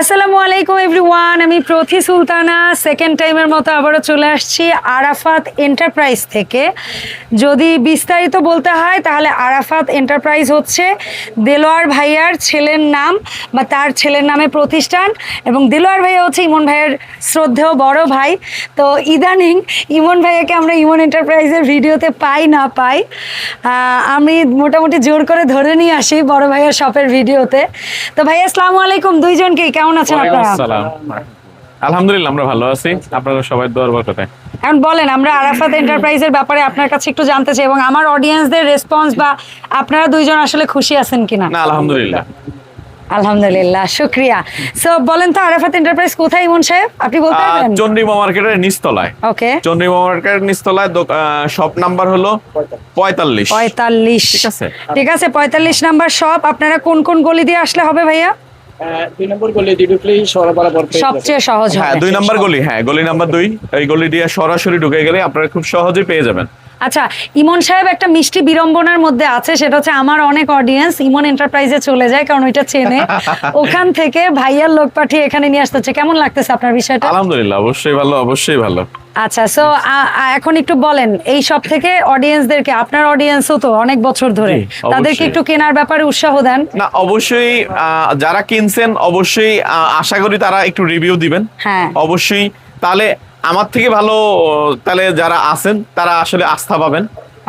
আসসালামু আলাইকুম এভরিওয়ান আমি প্রথি সুলতানা। সেকেন্ড টাইমের মতো আবারও চলে আসছি আরাফাত এন্টারপ্রাইজ থেকে। যদি বিস্তারিত বলতে হয়, তাহলে আরাফাত এন্টারপ্রাইজ হচ্ছে দেলোয়ার ভাইয়ার ছেলের নাম বা তার ছেলের নামে প্রতিষ্ঠান এবং দেলোয়ার ভাইয়া হচ্ছে ইমন ভাইয়ের শ্রদ্ধেয় বড় ভাই। তো ইদানিং ইমন ভাইয়াকে আমরা ইমন এন্টারপ্রাইজের ভিডিওতে পাই না পাই। আমি মোটামুটি জোর করে ধরে নিয়ে আসি বড় ভাইয়ের শপের ভিডিওতে। তো ভাইয়া, আসসালামু আলাইকুম। দুইজনকেই কেমন আছেন আপনারা? আলহামদুলিল্লাহ আমরা ভালো আছি। আপনারা সবাই দোয়ার বরকতে। এখন বলেন আমরা আরাফাত এন্টারপ্রাইজের ব্যাপারে আপনার কাছে একটু জানতে চাই এবং আমার অডিয়েন্সদের রেসপন্স বা আপনারা দুইজন আসলে খুশি আছেন কিনা? না আলহামদুলিল্লাহ। আলহামদুলিল্লাহ শুক্রিয়া। সো বলেন তো আরাফাত এন্টারপ্রাইজ কোথায় ইমন সাহেব? আপনি বলতে পারবেন? চন্দ্রিমা মার্কেটের নিচতলায়। ওকে চন্দ্রিমা মার্কেটের নিচতলায় শপ নাম্বার হলো পঁয়তাল্লিশ। পঁয়তাল্লিশ। ঠিক আছে। ঠিক আছে পঁয়তাল্লিশ নাম্বার শপ আপনারা কোন কোন গলি দিয়ে আসলে হবে ভাইয়া? দুই নম্বর গলি দিয়ে ঢুকলেই সরা বরাবর সবচেয়ে সহজ হ্যাঁ দুই নাম্বার গলি হ্যাঁ গলি নাম্বার দুই এই গলি দিয়ে সরাসরি ঢুকে গেলে আপনারা খুব সহজেই পেয়ে যাবেন। আচ্ছা ইমন সাহেব একটা মিষ্টি বিড়ম্বনার মধ্যে আছে সেটা হচ্ছে আমার অনেক অডিয়েন্স ইমন এন্টারপ্রাইজে চলে যায় কারণ ওইটা চেনে। ওখান থেকে ভাইয়ার লোক পাঠিয়ে এখানে নিয়ে আসতে হচ্ছে। কেমন লাগতেছে আপনার বিষয়টা? আলহামদুলিল্লাহ অবশ্যই ভালো অবশ্যই ভালো। আচ্ছা সো এখন একটু বলেন এই সব থেকে অডিয়েন্সদেরকে আপনার অডিয়েন্সও তো অনেক বছর ধরে তাদেরকে একটু কেনার ব্যাপারে উৎসাহ দেন। না অবশ্যই যারা কিনছেন অবশ্যই আশা করি তারা একটু রিভিউ দিবেন। হ্যাঁ। অবশ্যই তাহলে আমার থেকে ভালো তাহলে যারা আছেন তারা আসলে আস্থা পাবেন।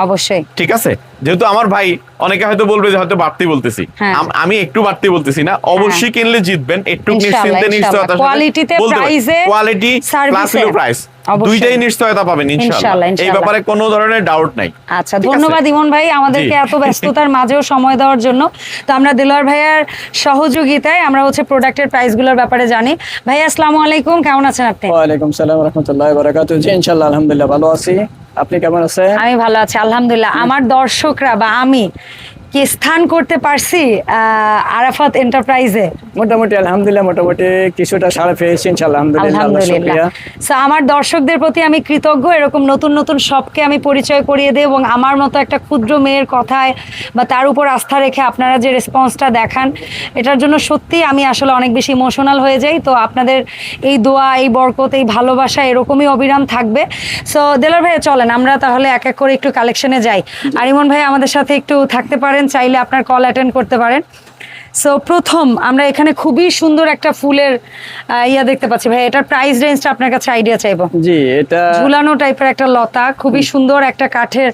অবশ্যই। ঠিক আছে? যেহেতু আমার ভাই অনেকে হয়তো বলবে যে হয়তো বাড়তি বলতেছি। হ্যাঁ। আমি একটু বাড়তি বলতেছি না। অবশ্যই কিনলে জিতবেন একটু নিশ্চিন্তে নিশ্চয়তা কোয়ালিটিতে, প্রাইসে, কোয়ালিটি প্লাস প্রাইস। দুইটাই নিশ্চয়তা পাবেন ইনশাআল্লাহ, ইনশাআল্লাহ এই ব্যাপারে কোনো ধরনের ডাউট নাই। আচ্ছা ধন্যবাদ ইমন ভাই আমাদেরকে এত ব্যস্ততার মাঝেও সময় দেওয়ার জন্য। তো আমরা দিলওয়ার ভাইয়ার সহযোগিতায় আমরা হচ্ছে প্রোডাক্টের প্রাইসগুলোর ব্যাপারে জানি। ভাই আসসালামু আলাইকুম। কেমন আছেন আপনি? ওয়ালাইকুম সালাম রহমতুল্লাহ বারাকাতু জি ইনশাল্লাহ আলহামদুলিল্লাহ ভালো আছি। আপনি কেমন আছেন? আমি ভালো আছি আলহামদুলিল্লাহ। আমার দর্শকরা বা আমি কি স্থান করতে পারছি আরাফাত এন্টারপ্রাইজে মোটামুটি আলহামদুলিল্লাহ মোটামুটি কিছুটা সাড়া পেয়েছি ইনশাল্লাহ আলহামদুলিল্লাহ সো আমার দর্শকদের প্রতি আমি কৃতজ্ঞ এরকম নতুন নতুন শপকে আমি পরিচয় করিয়ে দিই এবং আমার মতো একটা ক্ষুদ্র মেয়ের কথায় বা তার উপর আস্থা রেখে আপনারা যে রেসপন্সটা দেখান এটার জন্য সত্যি আমি আসলে অনেক বেশি ইমোশনাল হয়ে যাই। তো আপনাদের এই দোয়া এই বরকত এই ভালোবাসা এরকমই অবিরাম থাকবে। সো দেলার ভাই চলেন আমরা তাহলে এক এক করে একটু কালেকশনে যাই। আর ইমন ভাই আমাদের সাথে একটু থাকতে পারেন চাইলে আপনার কল অ্যাটেন্ড করতে পারেন। সো প্রথম আমরা এখানে খুবই সুন্দর একটা ফুলের ইয়া দেখতে পাচ্ছি। ভাই এটার প্রাইস রেঞ্জটা আপনার কাছে আইডিয়া চাইব? জি এটা ঝুলানো টাইপের একটা লতা খুবই সুন্দর একটা কাঠের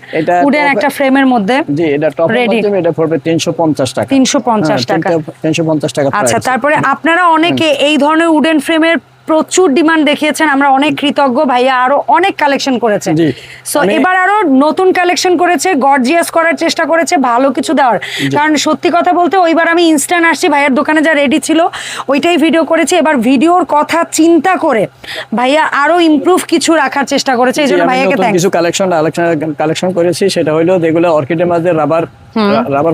উডেন একটা ফ্রেমের মধ্যে। জি এটা টপ Ready. মাধ্যমে এটা পড়বে তিনশো পঞ্চাশ টাকা। তিনশো পঞ্চাশ টাকা। তিনশো পঞ্চাশ টাকা আচ্ছা তারপরে আপনারা অনেকে এই ধরনের উডেন ফ্রেমের প্রচুর ডিমান্ড দেখিয়েছেন আমরা অনেক কৃতজ্ঞ ভাইয়া আরও অনেক কালেকশন করেছে সো এবার আরও নতুন কালেকশন করেছে গর্জিয়াস করার চেষ্টা করেছে ভালো কিছু দেওয়ার। কারণ সত্যি কথা বলতে ওইবার আমি ইনস্ট্যান্ট আসছি ভাইয়ার দোকানে যা রেডি ছিল ওইটাই ভিডিও করেছি। এবার ভিডিওর কথা চিন্তা করে ভাইয়া আরও ইমপ্রুভ কিছু রাখার চেষ্টা করেছে এই জন্য ভাইয়াকে কিছু কালেকশন কালেকশন করেছি সেটা হলো যেগুলো অর্কিডের মাঝে রাবার রাবার?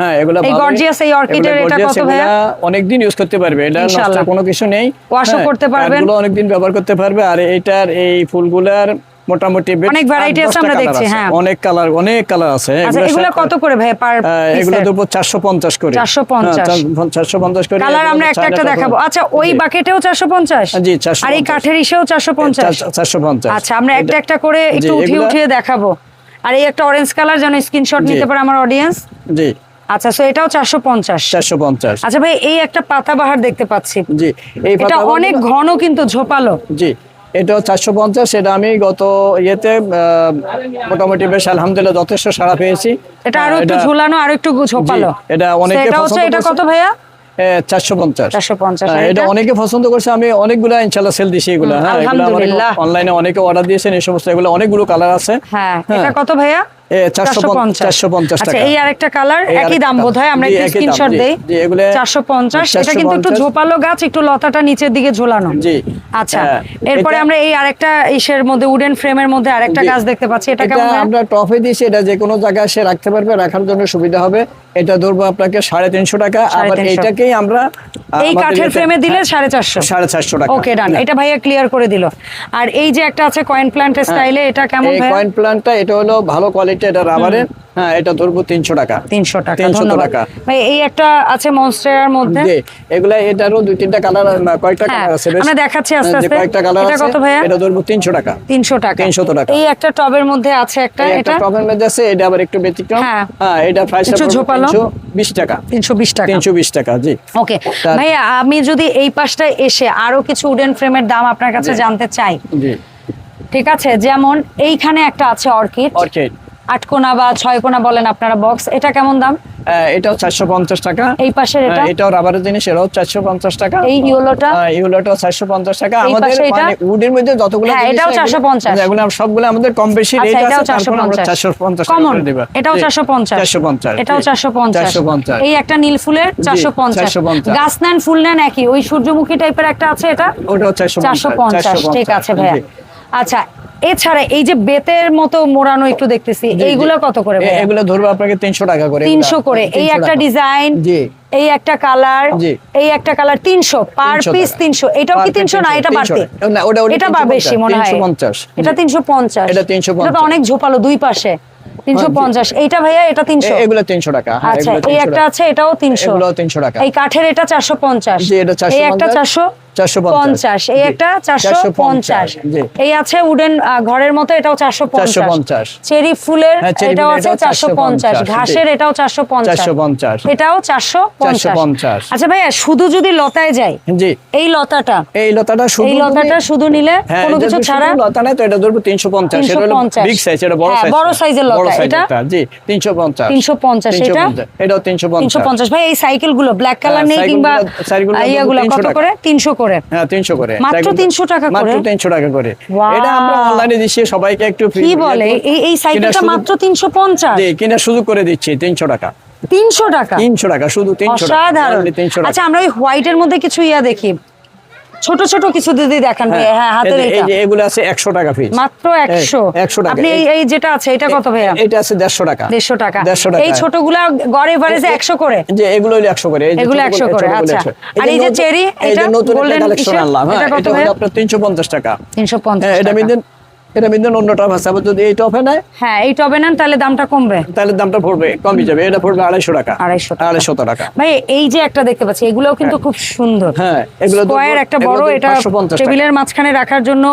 হ্যাঁ এগুলো এই ভালোই। এই orchid এটা কত ভাইয়া? এগুলা অনেকদিন ইউজ করতে পারবে। এটা নষ্ট কোনো কিছু নেই। Wash হ্যাঁ, করতে পারবেন। কাঠগুলো অনেকদিন ব্যবহার করতে পারবে। আর এইটার এই ফুলগুলার মোটামুটি অনেক আছে আমরা দেখছি, হ্যাঁ। অনেক কালার অনেক কালার আছে। হ্যাঁ, এগুলো কত করে ভাই পার আহ, এগুলো দেবো চারশো পঞ্চাশ করে। 450 চারশো পঞ্চাশ করে। কালার আমরা একটা একটা দেখাবো। আচ্ছা ওই বাকেটেও চারশো পঞ্চাশ? জি, 450 আর এই কাঠের ইসেও চারশো পঞ্চাশ? চারশো পঞ্চাশ। আচ্ছা আমরা একটা একটা করে একটু উঠিয়ে উঠিয়ে দেখাবো। আর এই একটা অরেঞ্জ কালার যেন স্ক্রিনশট নিতে পারে আমার অডিয়েন্স জি। আচ্ছা সো এটাও চারশো পঞ্চাশ। চারশো পঞ্চাশ। আচ্ছা ভাই এই একটা পাতাবাহার দেখতে পাচ্ছি। জি এই এটা অনেক ঘন কিন্তু ঝোপালো। জি এটা চারশো পঞ্চাশ সেটা আমি গত ইয়েতে মোটামুটি বেশ আলহামদুলিল্লাহ যথেষ্ট সাড়া পেয়েছি। এটা আরও একটু ঝুলানো আরও একটু ঝোপালো। এটা অনেকে এটা কত ভাইয়া? চারশো পঞ্চাশ। 450, আর এটা এটা? অনেকে পছন্দ করছে আমি অনেকগুলা ইনশাল্লাহ সেল দিছি এগুলা। হ্যাঁ অনলাইনে অনেকে অর্ডার দিয়েছেন এই সমস্ত এগুলো অনেকগুলো কালার আছে। হ্যাঁ এটা কত ভাইয়া? এ, 450 450 আচ্ছা টাকা। এই আরেকটা কালার একই দাম দাম। আমরা একটু স্ক্রিনশট দেই। জি, এগুলো- চারশো পঞ্চাশ এটা কিন্তু একটু ঝোপালো গাছ একটু লতাটা নিচের দিকে ঝোলানো। জি। আচ্ছা হ্যাঁ, এরপরে আমরা এই আরেকটা ইসের মধ্যে উডেন ফ্রেমের মধ্যে আরেকটা গাছ দেখতে পাচ্ছি এটা কেমন আমরা টফে দিয়েছি এটা যে কোনো জায়গায় সে রাখতে পারবে রাখার জন্য সুবিধা হবে। এটা ধরবো আপনাকে সাড়ে তিনশো টাকা আবার 350 এইটাকেই আমরা এই কাঠের ফ্রেমে দিলে সাড়ে চারশো। সাড়ে চারশো টাকা। ওকে ডান এটা ভাইয়া ক্লিয়ার করে দিল। আর এই যে একটা আছে কয়েন প্ল্যান্ট স্টাইলে এটা কেমন হ্যাঁ। এই কয়েন প্ল্যান্টটা এটা হলো ভালো কোয়ালিটি এটা রাবারের হ্যাঁ এটা ধরবো তিনশো টাকা। তিনশো টাকা 300 ধন্যবাদ। টাকা। ভাই এই একটা আছে মনস্টারের মধ্যে। এগুলা এটারও দুই তিনটা কালার কয়েকটা হ্যাঁ, কালার আছে আমরা দেখাচ্ছি আস্তে হ্যাঁ, আস্তে। কয়েকটা কালার এটা আছে কত ভাইয়া? এটা ধরবো তিনশো টাকা। তিনশো টাকা। 300 টাকা। এই একটা টবের মধ্যে আছে একটা এটা? প্রবলেম আছে এটা আবার একটু ব্যতিক্রম। হ্যাঁ। হ্যাঁ এটা প্রাইস একটু ঝোপালো। টাকা। তিনশো বিশ টাকা। জি। ওকে। ভাইয়া আমি যদি এই পাশটায় এসে আরও কিছু উডেন ফ্রেমের দাম আপনার কাছে জানতে চাই। জি। ঠিক আছে? যেমন এইখানে একটা আছে অর্কিড। অর্কিড। আট কোনা বা ছয় কোনা বলেন আপনারা বক্স। এটা কেমন দাম? এটাও চারশো পঞ্চাশ টাকা এই পাশের এটা হ্যাঁ, এটাও রাবারের জিনিস এটাও চারশো পঞ্চাশ টাকা এই ইউলোটা ইউলোটাও চারশো পঞ্চাশ টাকা আমাদের মানে উডের মধ্যে যতগুলো হ্যাঁ, এটাও আছে, 450 এগুলো সবগুলো আমাদের কম বেশি রেট আচ্ছা আছে চারশো তারপর আমরা পঞ্চাশ চারশো পঞ্চাশ কমন দিব এটাও চারশো পঞ্চাশ চারশো পঞ্চাশ এটাও চারশো পঞ্চাশ পঞ্চাশ এই একটা নীল ফুলের চারশো পঞ্চাশ 450 গাছ নেন ফুল নেন একই ওই সূর্যমুখী টাইপের একটা আছে এটা ওটাও চারশো চারশো পঞ্চাশ ঠিক আছে ভাইয়া আচ্ছা এছাড়া এই যে বেতের মতো মোড়ানো একটু দেখতেছি এইগুলো কত করে এগুলো ধরবো আপনাকে তিনশো টাকা করে তিনশো করে। এই একটা ডিজাইন এই একটা কালার এই একটা কালার তিনশো পার পিস তিনশো। এটাও কি তিনশো? না এটা 300 বাড়তি এটা বা বেশি মনে হয়। 350 এটা তিনশো পঞ্চাশ। এটা তিনশো অনেক ঝোপালো দুই পাশে। তিনশো পঞ্চাশ। এইটা ভাইয়া এটা তিনশো। এগুলো তিনশো টাকা। হ্যাঁ, আচ্ছা এই একটা আছে এটাও তিনশো। এগুলো তিনশো টাকা। এই কাঠের এটা চারশো পঞ্চাশ। এটা 450 এই একটা চারশো। 450 এই একটা 450 এই আছে উডেন ঘরের মতো এটাও 450 চেরি ফুলের হ্যাঁ, এটাও আছে এটাও চারশো পঞ্চাশ। 450 ঘাসের এটাও 450 এটাও 450 আচ্ছা ভাইয়া শুধু যদি লতায় যাই জি। এই লতাটা এই লতাটা শুধু এই লতাটা শুধু নিলে হ্যাঁ, কোনো কিছু ছাড়া লতা নেয় তো এটা ধরবো তিনশো পঞ্চাশ। এটা হলো বিগ সাইজ এটা বড় হ্যাঁ, সাইজ বড় size-এর লতা। এটা? জি তিনশো পঞ্চাশ। 350 এটা? এটাও তিনশো তিনশো পঞ্চাশ। পঞ্চাশ ভাই এই সাইকেলগুলো ব্ল্যাক কালার হ্যাঁ, নেই কিংবা গুলো- cycle গুলো ইয়াগুলো 300 কত করে? তিনশো করে? হ্যাঁ তিনশো করে। মাত্র 300 টাকা করে? মাত্র তিনশো টাকা করে। এটা আমরা অনলাইনে দিচ্ছি সবাইকে একটু ফ্রি কি বলে? এই এই সাইকেলটা মাত্র তিনশো পঞ্চাশ। জি কিনা শুরু করে দিচ্ছি তিনশো টাকা। তিনশো টাকা? তিনশো টাকা শুধু তিনশো টাকা। তিনশো আচ্ছা আমরা ওই হোয়াইটের মধ্যে কিছু ইয়া দেখি। ছোট ছোট কিছু যদি দেখান হ্যাঁ হাতের এই যে- এটা এগুলো আছে একশো টাকা পিস মাত্র 100 100 টাকা। আপনি এই যেটা আছে এটা কত ভাইয়া? এটা আছে দেড়শো টাকা। দেড়শো টাকা। দেড়শো টাকা। এই ছোটগুলা গড় এভারেজে একশো করে? যে এগুলো হলো একশো করে। এই যে এগুলো ছোটগুলো- 100 করে, আচ্ছা। আর এই যে চেরি, এই এটা নতুন কালেকশন আনলাম হ্যাঁ। এটা কত ভাইয়া? আপনার তিনশো পঞ্চাশ টাকা। তিনশো পঞ্চাশ হ্যাঁ এটা মিদেন এটা মিদেন অন্য টপ আছে আবার যদি এই টপে নেয় হ্যাঁ এই টবে নেন তাহলে দামটা কমবে। তাহলে দামটা পড়বে কমই যাবে। এটা পড়বে আড়াইশো টাকা। আড়াইশো টাকা। আড়াইশো টাকা। ভাই এই যে একটা দেখতে পাচ্ছি এগুলোও কিন্তু খুব সুন্দর। হ্যাঁ, এগুলো স্কোয়ার একটা বড় এটা টেবিলের মাঝখানে রাখার জন্য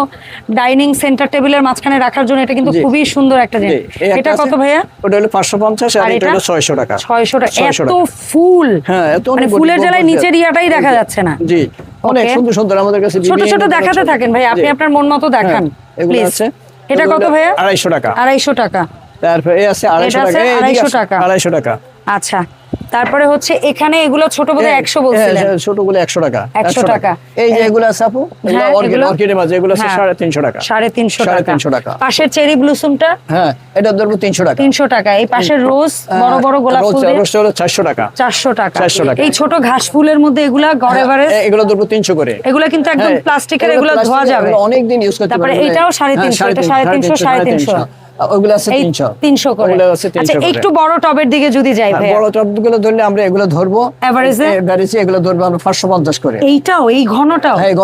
ডাইনিং সেন্টার টেবিলের মাঝখানে রাখার জন্য এটা কিন্তু খুবই সুন্দর একটা জিনিস। এটা কত ভাইয়া? ওটা হলো পাঁচশো পঞ্চাশ আর এটা হলো ছয়শো টাকা। ছয়শো টাকা। এত ফুল। হ্যাঁ এত মানে ফুলের জ্বালায় নিচের। ইয়াটাই দেখা যাচ্ছে না। জি অনেক সুন্দর সুন্দর আমাদের কাছে ছোট ছোট দেখাতে থাকেন ভাই আপনি আপনার মন মতো দেখান। হ্যাঁ, এগুলো আছে। এটা কত ভাইয়া? আড়াইশো টাকা। আড়াইশো টাকা। তারপরে আছে আড়াইশো টাকা। এই দিকে 250 আছে, টাকা। আড়াইশো টাকা। আচ্ছা। তারপরে হচ্ছে এখানে এগুলো ছোট বোধহয় একশো বলছিলেন। হ্যাঁ, ছোটগুলো একশো টাকা 100 টাকা। এই যে এগুলো হ্যাঁ, অর্কিড অর্কিডের মাঝে এগুলো আছে হ্যাঁ। সাড়ে তিনশো টাকা। সাড়ে তিনশো সাড়ে টাকা। তিনশো টাকা। পাশের চেরি ব্লুসুমটা হ্যাঁ এটা ধরবো তিনশো টাকা। তিনশো টাকা। এই পাশের রোজ বড় বড় গোলাপ ফুল দিয়ে হলো চারশো টাকা। চারশো টাকা। 400 টাকা। এই ছোট ঘাস ফুলের মধ্যে এগুলা গড়ে বাড়ে হ্যাঁ, এগুলো ধরবো তিনশো করে। এগুলা কিন্তু একদম প্লাস্টিকের এগুলো ধোয়া যাবে। অনেকদিন ইউজ করতে তারপরে এটাও সাড়ে তিনশো, এটা সাড়ে তিনশো, সাড়ে তিনশো। ওগুলো আছে এই তিনশো। তিনশো করে। ওগুলো আছে আচ্ছা একটু বড় টবের দিকে যদি যাই আর ভাইয়া। বড় টপগুলো ধরলে আমরা এগুলো ধরবো। Average-এ? এভারেজে এগুলো ধরবো আমরা পাঁচশো পঞ্চাশ করে। এইটাও এই ঘনটাও? হ্যাঁ এই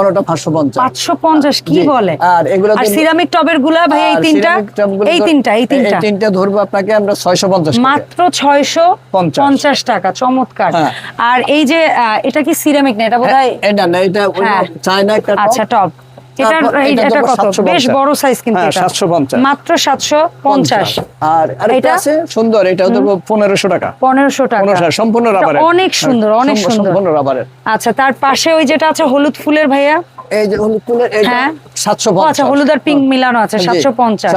পঞ্চাশ। পাঁচশো পঞ্চাশ কি বলে? আর এগুলো আর সিরামিক টবেরগুলা ভাই এই তিনটা? ceramic টপগুলো এই তিনটা এই তিনটা। তিনটা ধরবো আপনাকে আমরা ছয়শো পঞ্চাশ মাত্র ছয়শো পঞ্চাশ। পঞ্চাশ টাকা চমৎকার। হ্যাঁ। আর এই যে এটা কি সিরামিক না? এটা বোধ হয় এটা না এটা হ্যাঁ। চায়না একটা আচ্ছা টপ এটা এটা এটা কত? বেশ বড় সাইজ কিন্তু এটা। 750 মাত্র সাতশো পঞ্চাশ। আর আরেকটা আছে সুন্দর এটা ধরবো পনেরোশো টাকা। পনেরোশো টাকা। পনেরোশো সম্পূর্ণ রাবারের। অনেক সুন্দর অনেক সুন্দর। সম্পূর্ণ রাবারের। আচ্ছা তার পাশে ওই যেটা আছে হলুদ ফুলের ভাইয়া? এই যে হলুদ ফুলের এই হ্যাঁ। আচ্ছা হলুদ আর পিঙ্ক মিলানো আছে সাতশো পঞ্চাশ।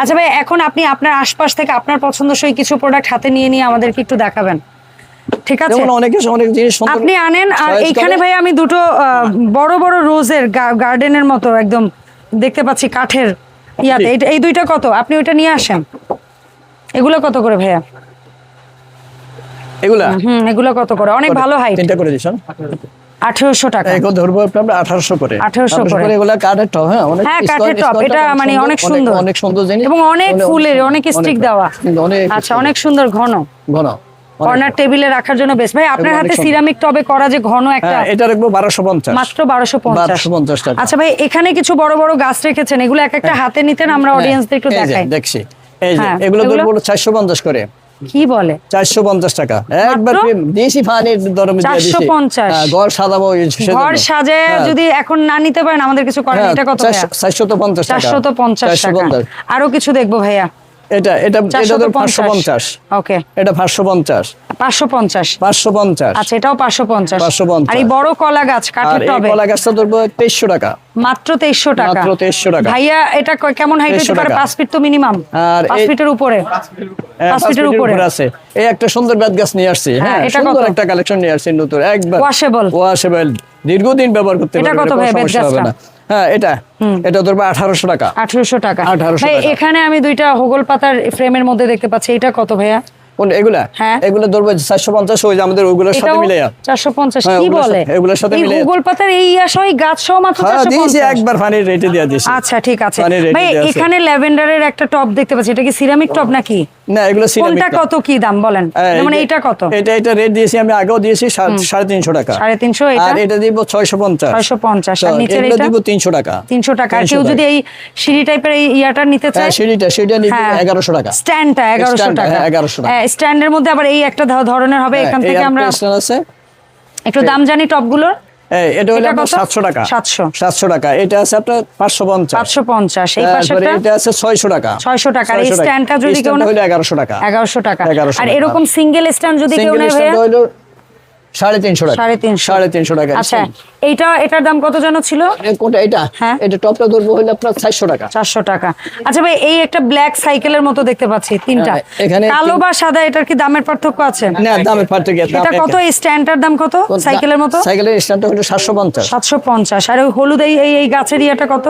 আচ্ছা ভাই এখন আপনি আপনার আশপাশ থেকে আপনার পছন্দসই কিছু প্রোডাক্ট হাতে নিয়ে নিয়ে আমাদেরকে একটু দেখাবেন। ঠিক আছে? অনেকে অনেক জিনিস সুন্দর আপনি আনেন আর এইখানে ভাই আমি দুটো বড় বড় রোজের গার্ডেনের মতো একদম দেখতে পাচ্ছি কাঠের ইয়াতে। এই দুইটা কত? আপনি ওইটা নিয়ে আসেন। এগুলো কত করে ভাইয়া? এগুলা? হুম এগুলো কত করে? অনেক ভালো হাইট। তিনটা করে দিছেন আঠারোশো টাকা। এগুলো ধরবো আমরা আঠারোশো করে। 1800 করে। এগুলা কাঠের টপ হ্যাঁ? অনেক হ্যাঁ, কাঠের square এটা মানে অনেক সুন্দর। অনেক সুন্দর জিনিস। এবং অনেক ফুলের অনেক স্টিক দেওয়া। অনেক আচ্ছা অনেক সুন্দর ঘন। ঘন। কর্নার টেবিলে রাখার জন্য বেশ ভাই আপনার হাতে সিরামিক টবে করা যে ঘন একটা হ্যাঁ এটা রাখব বারোশো পঞ্চাশ। মাত্র বারোশো পঞ্চাশ। 1250 টাকা। আচ্ছা ভাই এখানে কিছু বড় বড় গাছ রেখেছেন এগুলো এক একটা হাতে নিতেন আমরা হ্যাঁ, অডিয়েন্সদের একটু দেখাই। দেখছি। এই যে হ্যাঁ, এগুলো? ধরবো চারশো পঞ্চাশ করে। কি বলে? চারশো পঞ্চাশ টাকা। একবার দিয়েছি ফানির দরমে দিয়ে দিয়েছি 450 হ্যাঁ, ঘর সাজাবো ঘর হ্যাঁ। যদি এখন না নিতে পারেন আমাদের কিছু হ্যাঁ, এটা কত চারশো- চারশো তো পঞ্চাশ টাকা। চারশো তো পঞ্চাশ চারশো টাকা পঞ্চাশ। আরও কিছু দেখব ভাইয়া। এটা এটা এটা ওকে। এটা পাঁচশো পঞ্চাশ। পাঁচশো পঞ্চাশ। পাঁচশো পঞ্চাশ। আচ্ছা এটাও পাঁচশো পঞ্চাশ। 550 আর এই বড় কলা গাছ কাঠের এই টবে? কলা গাছটা ধরবো তেইশশো টাকা। মাত্র তেইশশো টাকা। মাত্র 2300 টাকা। ভাইয়া এটা কেমন হাইট হতে পারে? ফিট তো মিনিমাম আর পাঁচ ফিটের উপরে। হ্যাঁ, পাঁচ ফিটের উপরে। উপরে আছে। এই একটা সুন্দর বেত গাছ নিয়ে আসছি। হ্যাঁ, হ্যাঁ এটা সুন্দর কত? একটা কালেকশন নিয়ে আসছি নতুন একবার। Washable? ওয়াশেবল দীর্ঘদিন ব্যবহার করতে এটা কত ভাই, সমস্যা হবে না। হ্যাঁ এটা। এটা ধরবো আঠারোশো টাকা। আঠারোশো টাকা। 1800 ভাই টাকা। এখানে আমি দুইটা হোগল পাতার ফ্রেমের মধ্যে দেখতে পাচ্ছি। এটা কত ভাইয়া? এগুলা? হ্যাঁ। এগুলো ধরবো চারশো পঞ্চাশ ওই আমাদের সাথে মিলে চারশো পঞ্চাশ। হ্যাঁ, কি বলে? এগুলোর সাথে এই মিলিয়ে- পাতার এই গাছ সহ মাত্র হ্যাঁ দিয়েছি একবার পানির রেটে দিয়ে দিয়েছি। আচ্ছা ঠিক আছে। ভাই এখানে ল্যাভেন্ডারের একটা টপ দেখতে পাচ্ছি। এটা কি সিরামিক টপ নাকি? না এগুলো কোনটা কত কি দাম বলেন? হ্যাঁ, যে- এইটা কত? এটা এটা রেট দিয়েছি আমি আগেও দিয়েছি সা- সাড়ে তিনশো টাকা। সাড়ে তিনশো এটা? আর এটা দিব ছয়শো পঞ্চাশ। 650 আর নিচের এটা? দিব তিনশো টাকা। তিনশো টাকা। কেউ যদি এই সিঁড়ি টাইপের এই ইয়াটা নিতে চায়? হ্যাঁ, সিঁড়িটা সিঁড়িটা নিব হ্যাঁ। এগারোশো টাকা। স্ট্যান্ডটা এগারোশো Stand টা, টাকা। হ্যাঁ, 1100 টাকা। হ্যাঁ, স্ট্যান্ডের মধ্যে আবার এই একটা ধরনের হবে। এখান হ্যাঁ, থেকে আমরা স্ট্যান্ড আছে। একটু দাম জানি টপগুলোর। এটা হলো আপনার টাকা। 700 সাতশো টাকা। এটা আছে আপনার পাঁচশো পঞ্চাশ। পাঁচশো পঞ্চাশ। এই তারপরে পাশেরটা এটা আছে ছয়শো টাকা। 600 টাকা। এই স্ট্যান্ডটা যদি কেউ না- হলো এগারোশো টাকা। এগারোশো টাকা। 1100 আর এরকম সিঙ্গেল স্ট্যান্ড যদি কেউ সিঙ্গেল স্ট্যান্ড হলো সাড়ে তিনশো টাকা। সাড়ে তিনশো। সাড়ে তিনশো টাকা। আচ্ছা এইটা এটার দাম কত যেন ছিল? কোনটা? এটা হ্যাঁ। এটা টপটা ধরবো হলো আপনার চারশো টাকা। চারশো টাকা। আচ্ছা ভাই এই একটা ব্ল্যাক সাইকেলের মতো দেখতে পাচ্ছি তিনটা। হ্যাঁ, এখানে কালো বা সাদা এটার কি দামের পার্থক্য আছে? না দামের পার্থক্য এটা কত? এই স্ট্যান্ডটার দাম কত সাইকেলের মতো? সাইকেলের স্ট্যান্ডটা হলো সাতশো পঞ্চাশ। সাতশো পঞ্চাশ। আর ওই হলুদ এই এই- এই গাছের ইয়েটা কত?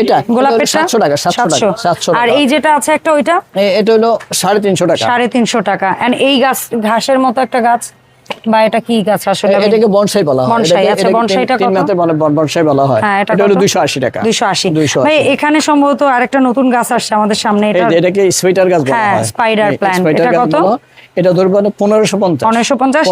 এটা? গোলাপেরটা সাতশো টাকা সাতশো সাতশো। আর এই যেটা আছে একটা ওইটা? এটা হলো সাড়ে তিনশো টাকা। সাড়ে তিনশো টাকা। এন্ড এই গাছ ঘাসের মতো একটা গাছ? বা এটা কি গাছ আসলে এটাকে বনসাই বলা হয় বনসাই, আচ্ছা, বনসাইটা কত? মাত্রায় বলে বন- বনসাই বলা হয় হ্যাঁ এটা হলো কত? দুইশো আশি টাকা 280 দুইশো ভাই এখানে সম্ভবত আরেকটা নতুন গাছ আসছে আমাদের সামনে এটা এটাকে স্পাইডার গাছ বলা হ্যাঁ, হয় plant। এটা কত? হয়। এটা ধরবো পনেরোশো পঞ্চাশ। পনেরোশো পঞ্চাশ?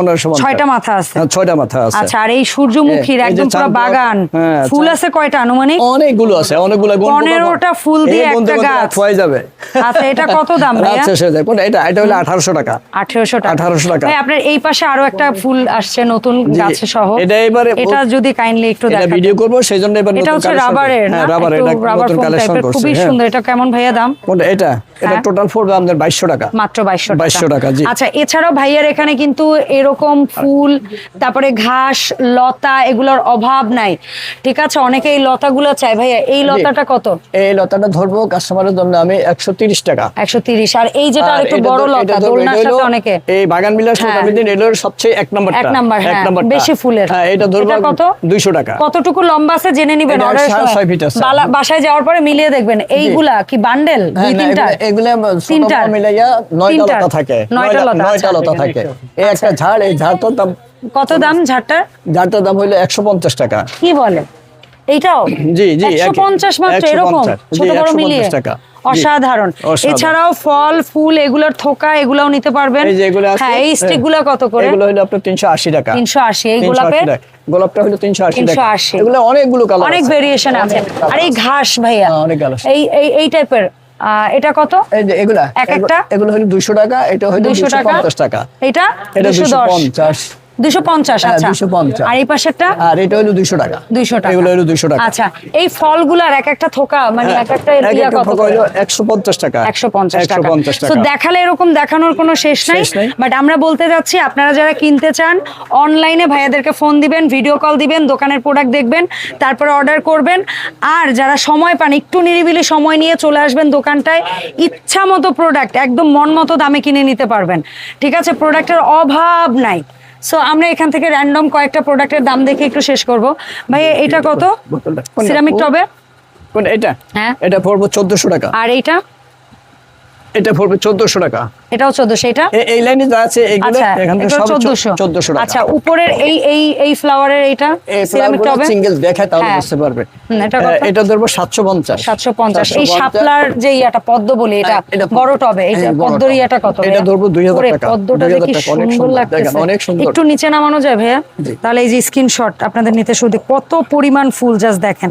ছয়টা মাথা আছে। হ্যাঁ, ছয়টা মাথা আছে। আচ্ছা আর এই সূর্যমুখীর একদম পুরো বাগান। হ্যাঁ, ফুল আছে কয়টা আনুমানিক? অনেকগুলো আছে অনেকগুলো পনেরোটা ফুল দিয়ে একটা গাছ। হয়ে যাবে। আচ্ছা এটা কত দাম হয়ে কোনটা? এটা এটা হলো আঠারোশো টাকা। আঠেরোশো টাকা। 1800 টাকা। আপনার এই পাশে আরও একটা ফুল আসছে নতুন গাছে সহ। এটা এবারে এটা যদি কাইন্ডলি একটু দেখান ভিডিও করব সেই জন্য এবার এটা হচ্ছে রাবারের হ্যাঁ না রাবার এটা নতুন কালেকশন করছে খুবই হ্যাঁ। সুন্দর। এটা কেমন ভাইয়া দাম? এটা এটা হ্যাঁ। টোটাল পড়বে আমাদের বাইশশো টাকা। মাত্র বাইশশো 2200 টাকা, জি। আচ্ছা এছাড়াও ভাইয়ার এখানে কিন্তু এরকম ফুল তারপরে ঘাস লতা এগুলোর অভাব নাই। ঠিক আছে? অনেকে এই লতাগুলো চায়। ভাইয়া এই লতাটা কত? এই লতাটা ধরবো কাস্টমারের জন্য আমি একশো তিরিশ টাকা। একশো তিরিশ। আর এই যেটা একটু বড় লতা দোলনার সাথে অনেকে। এই বাগান বিলাস হ্যাঁ। মোটামুটি এলোর সবচেয়ে এক নম্বর এক নাম্বার হ্যাঁ। বেশি ফুলের। হ্যাঁ এটা ধরবো কত? দুইশো টাকা। কতটুকু লম্বা আছে জেনে নিবেন? ছয় আছে। বাসায় যাওয়ার পরে মিলিয়ে দেখবেন। এইগুলা কি বান্ডেল? হ্যাঁ, দুই না, তিনটা? এগুলো-? বড় মিলাইয়া নয়টা লতা থাকে। নয়টা নয়টা। লতা থাকে। এই একটা ঝাড় এই ঝাড়টার দাম কত দাম ঝাড়টার ঝাড়টার দাম হইল একশো পঞ্চাশ টাকা। কি বলে এইটাও জি, জি, একশো একই। পঞ্চাশ মাত্র এরকম? ছোট বড় মিলিয়ে? টাকা। অসাধারণ। এছাড়াও ফল ফুল এগুলোর থোকা এগুলাও নিতে পারবেন। এই যে এগুলো আছে হ্যাঁ এই স্টিক কত করে? এগুলো হলো আপনার তিনশো আশি টাকা। তিনশো আশি এই গোলাপের? গোলাপটা হলো তিনশো আশি টাকা। 380 এগুলো অনেকগুলো কালার অনেক ভেরিয়েশন আছে। আর এই ঘাস ভাইয়া। হ্যাঁ, অনেক এই এই টাইপের এটা কত? এগুলা। এক একটা? এগুলো হলো দুইশো টাকা এটা হলো দুইশো টাকা। এটা এটা দুশো। দুইশো দশ পঞ্চাশ দুশো পঞ্চাশ হ্যাঁ, আচ্ছা। 250 আর এই পাশেরটা? আর এটা হলো দুইশো টাকা। দুইশো টাকা। এগুলো হলো দুইশো টাকা। আচ্ছা এই ফলগুলার এক একটা থোকা মানে এক একটা এক কত হলো টাকা। টাকা। তো দেখালে এরকম দেখানোর কোনো শেষ নাই শেষ নাই। বাট আমরা বলতে যাচ্ছি আপনারা যারা কিনতে চান অনলাইনে ভাইয়াদেরকে ফোন দিবেন ভিডিও কল দিবেন দোকানের প্রোডাক্ট দেখবেন তারপরে অর্ডার করবেন আর যারা সময় পান একটু নিরিবিলি সময় নিয়ে চলে আসবেন দোকানটায় ইচ্ছা মতো প্রোডাক্ট একদম মন মতো দামে কিনে নিতে পারবেন। ঠিক আছে প্রোডাক্টের অভাব নাই। সো আমরা এখান থেকে র্যান্ডম কয়েকটা প্রোডাক্টের দাম দেখে একটু শেষ করব। ভাই এটা কত? সিরামিক টবে কোন এটা? হ্যাঁ। এটা পড়বে 1400 টাকা। আর এটা এটা পড়বে 1400 টাকা। এটাও চোদ্দশো এটা? এই লাইনে যা আছে এগুলো আচ্ছা এখান থেকে সব চোদ্দশো। চোদ্দশো টাকা। আচ্ছা উপরের এই এই এই ফ্লাওয়ারের সিরামিক টবে সিঙ্গেল দেখায় তাহলে হ্যাঁ। বুঝতে পারবে। এটা এটা ধরবো এই শাপলার যে ইয়াটা পদ্ম বলি এটা হ্যাঁ, বড় টবে এটা হ্যাঁ, পদ্মর ইয়াটা কত এটা ধরবো 2000 টাকা। পদ্মটা কি সুন্দর সুন্দর, লাগতেছে। অনেক সুন্দর। একটু নিচে নামানো যায় ভাইয়া? তাহলে এই যে স্ক্রিনশট আপনাদের নিতে শুধু কত পরিমাণ ফুল জাস্ট দেখেন।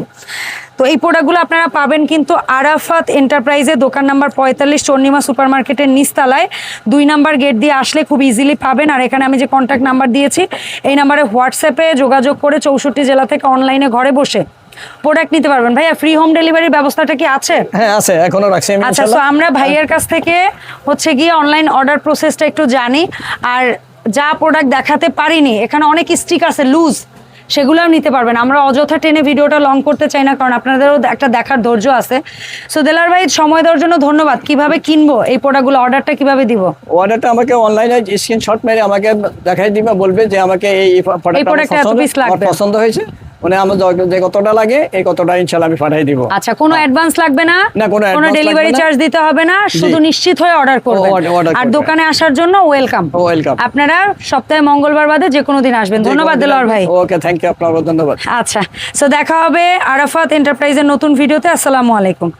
তো এই প্রোডাক্টগুলো আপনারা পাবেন কিন্তু আরাফাত এন্টারপ্রাইজে দোকান নাম্বার পঁয়তাল্লিশ চন্ডিমা সুপার মার্কেটের নিচতলায়। দুই নাম্বার গেট দিয়ে আসলে খুব ইজিলি পাবেন। আর এখানে আমি যে কন্ট্যাক্ট নাম্বার দিয়েছি এই নাম্বারে হোয়াটসঅ্যাপে যোগাযোগ করে চৌষট্টি জেলা থেকে অনলাইনে ঘরে বসে প্রোডাক্ট নিতে পারবেন। ভাইয়া ফ্রি হোম ডেলিভারির ব্যবস্থাটা কি আছে? হ্যাঁ আছে। এখনও রাখছি আমি আচ্ছা তো আমরা ভাইয়ের কাছ থেকে হচ্ছে গিয়ে অনলাইন অর্ডার প্রসেসটা একটু জানি। আর যা প্রোডাক্ট দেখাতে পারিনি এখানে অনেক স্টিক আছে লুজ সেগুলোও নিতে পারবেন। আমরা অযথা টেনে ভিডিওটা লং করতে চাই না কারণ আপনাদেরও একটা দেখার ধৈর্য আছে। সো দেলার ভাই সময় দেওয়ার জন্য ধন্যবাদ। কীভাবে কিনবো? এই প্রোডাক্টগুলো অর্ডারটা কীভাবে দিব? অর্ডারটা আমাকে অনলাইনে স্ক্রিনশট মেরে আমাকে দেখাই দিবে বলবে যে আমাকে এই প্রোডাক্ট product টা এত piece লাগবে। পছন্দ হয়েছে। মানে আমার যে কতটা লাগে এই কতটা ইনশাল্লাহ আমি পাঠাই দিব। আচ্ছা কোনো অ্যাডভান্স লাগবে না? না, কোনো ডেলিভারি চার্জ দিতে হবে না শুধু নিশ্চিত হয়ে অর্ডার করবেন। আর দোকানে আসার জন্য ওয়েলকাম ওয়েলকাম আপনারা সপ্তাহে মঙ্গলবার বাদে যে কোনো দিন আসবেন। ধন্যবাদ দেলোয়ার ভাই। ওকে থ্যাংক ইউ আপনার ধন্যবাদ। আচ্ছা সো দেখা হবে আরাফাত এন্টারপ্রাইজের নতুন ভিডিওতে আসসালামু আলাইকুম।